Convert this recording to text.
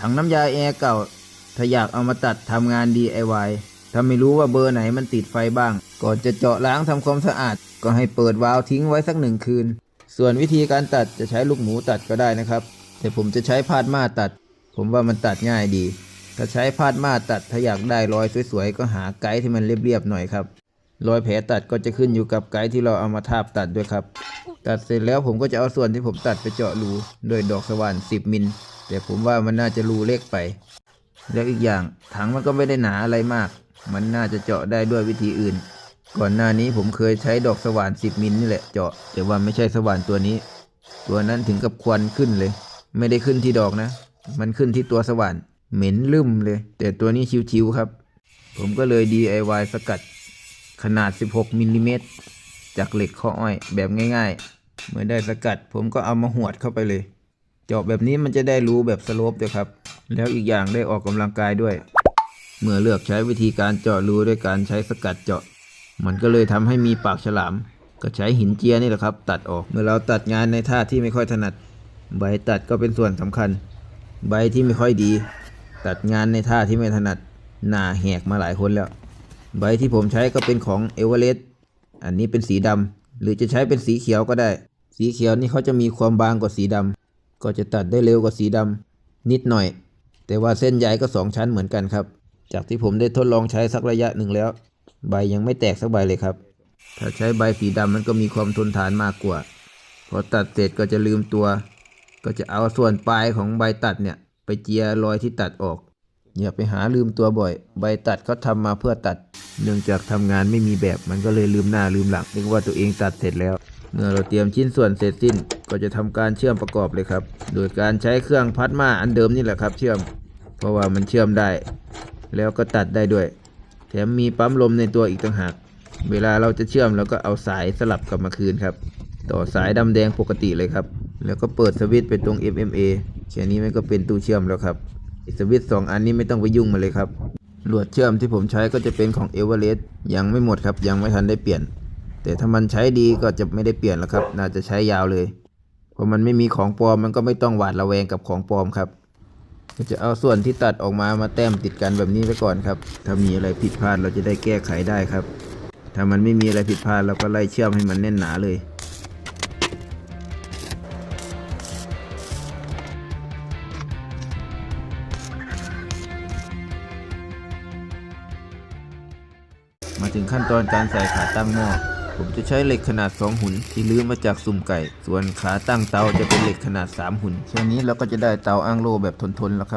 ถังน้ำยาแอร์เก่า ถ้าอยากเอามาตัดทำงาน DIY ถ้าไม่รู้ว่าเบอร์ไหนมันติดไฟบ้าง ก่อนจะเจาะล้างทำความสะอาด ก็ให้เปิดวาล์วทิ้งไว้สักหนึ่งคืน ส่วนวิธีการตัดจะใช้ลูกหมูตัดก็ได้นะครับ แต่ผมจะใช้พาดมาตัด ผมว่ามันตัดง่ายดี ถ้าใช้พาดมาตัดถ้าอยากได้รอยสวยๆ ก็หาไกด์ที่มันเรียบๆหน่อยครับ รอยแผลตัดก็จะขึ้นอยู่กับไกด์ที่เราเอามาทาบตัดด้วยครับ ตัดเสร็จแล้วผมก็จะเอาส่วนที่ผมตัดไปเจาะรูด้วยดอกสว่าน 10 มิล แต่ผมว่ามันน่าจะรูเล็กไป แล้วอีกอย่างถังมันก็ไม่ได้หนาอะไรมาก มันน่าจะเจาะได้ด้วยวิธีอื่น ก่อนหน้านี้ผมเคยใช้ดอกสว่าน 10 มิลนี่แหละเจาะ แต่ว่าไม่ใช่สว่านตัวนี้ ตัวนั้นถึงกับควันขึ้นเลย ไม่ได้ขึ้นที่ดอกนะ มันขึ้นที่ตัวสว่าน เหม็นลืมเลย แต่ตัวนี้ชิวๆครับ ผมก็เลย DIY สกัด ขนาด 16มิลลิเมตรจากเหล็กข้ออ้อยแบบง่ายๆ เมื่อได้สกัด ผมก็เอามาหวดเข้าไปเลย เจาะแบบนี้มันจะได้รู้แบบสโลปด้วยครับ แล้วอีกอย่างได้ออกกำลังกายด้วย เมื่อเลือกใช้วิธีการเจาะรูด้วยการใช้สกัดเจาะ มันก็เลยทำให้มีปากฉลาม ก็ใช้หินเจียนี่แหละครับ ตัดออกเมื่อเราตัดงานในท่าที่ไม่ค่อยถนัด ใบตัดก็เป็นส่วนสำคัญ ใบที่ไม่ค่อยดี ตัดงานในท่าที่ไม่ถนัดหน้าแหกมาหลายคนแล้ว ใบที่ผมใช้ก็เป็นของเอเวอเรสต์อันนี้เป็นสีดำหรือจะใช้เป็นสีเขียวก็ได้ สีเขียวนี่เขาจะมีความบางกว่าสีดำก็จะตัดได้เร็วกว่าสีดำนิดหน่อย แต่ว่าเส้นใยก็สองชั้นเหมือนกันครับ จากที่ผมได้ทดลองใช้สักระยะหนึ่งแล้ว ใบยังไม่แตกสักใบเลยครับ ถ้าใช้ใบสีดำมันก็มีความทนทานมากกว่า พอตัดเสร็จก็จะลืมตัว ก็จะเอาส่วนปลายของใบตัดเนี่ยไปเจียรอยที่ตัดออก อย่าไปหาลืมตัวบ่อย ใบตัดเขาทำมาเพื่อตัด เนื่องจากทำงานไม่มีแบบมันก็เลยลืมหน้าลืมหลังนึกว่าตัวเองตัดเสร็จแล้ว เมื่อเราเตรียมชิ้นส่วนเสร็จสิ้น ก็จะทำการเชื่อมประกอบเลยครับ โดยการใช้เครื่องพัดมาอันเดิมนี่แหละครับ เชื่อม เพราะว่ามันเชื่อมได้ แล้วก็ตัดได้ด้วย แถมมีปั๊มลมในตัวอีกต่างหาก เวลาเราจะเชื่อมเราก็เอาสายสลับกลับมาคืนครับ ต่อสายดำแดงปกติเลยครับ แล้วก็เปิดสวิตช์ไปตรง MMA แค่นี้มันก็เป็นตู้เชื่อมแล้วครับ สวิตสองอันนี้ไม่ต้องไปยุ่งมาเลยครับลวดเชื่อมที่ผมใช้ก็จะเป็นของเอเวอเรสต์ยังไม่หมดครับ ยังไม่ทันได้เปลี่ยน แต่ถ้ามันใช้ดีก็จะไม่ได้เปลี่ยนแล้วครับ น่าจะใช้ยาวเลยเพราะมันไม่มีของปลอมมันก็ไม่ต้องหวาดระแวงกับของปลอมครับก็จะเอาส่วนที่ตัดออกมามาแต้มติดกันแบบนี้ไปก่อนครับ ถ้ามีอะไรผิดพลาดเราจะได้แก้ไขได้ครับ ถ้ามันไม่มีอะไรผิดพลาดเราก็ไล่เชื่อมให้มันแน่นหนาเลย มาถึงขั้นตอนการใส่ขาตั้งหม้อผมจะใช้เหล็กขนาด 2 หุ่นที่ลื้อมาจากสุ่มไก่ ส่วนขาตั้งเตาจะเป็นเหล็กขนาด 3 หุ่นแค่นี้เราก็จะได้เตาอ้างโล่แบบทนๆแล้วครับ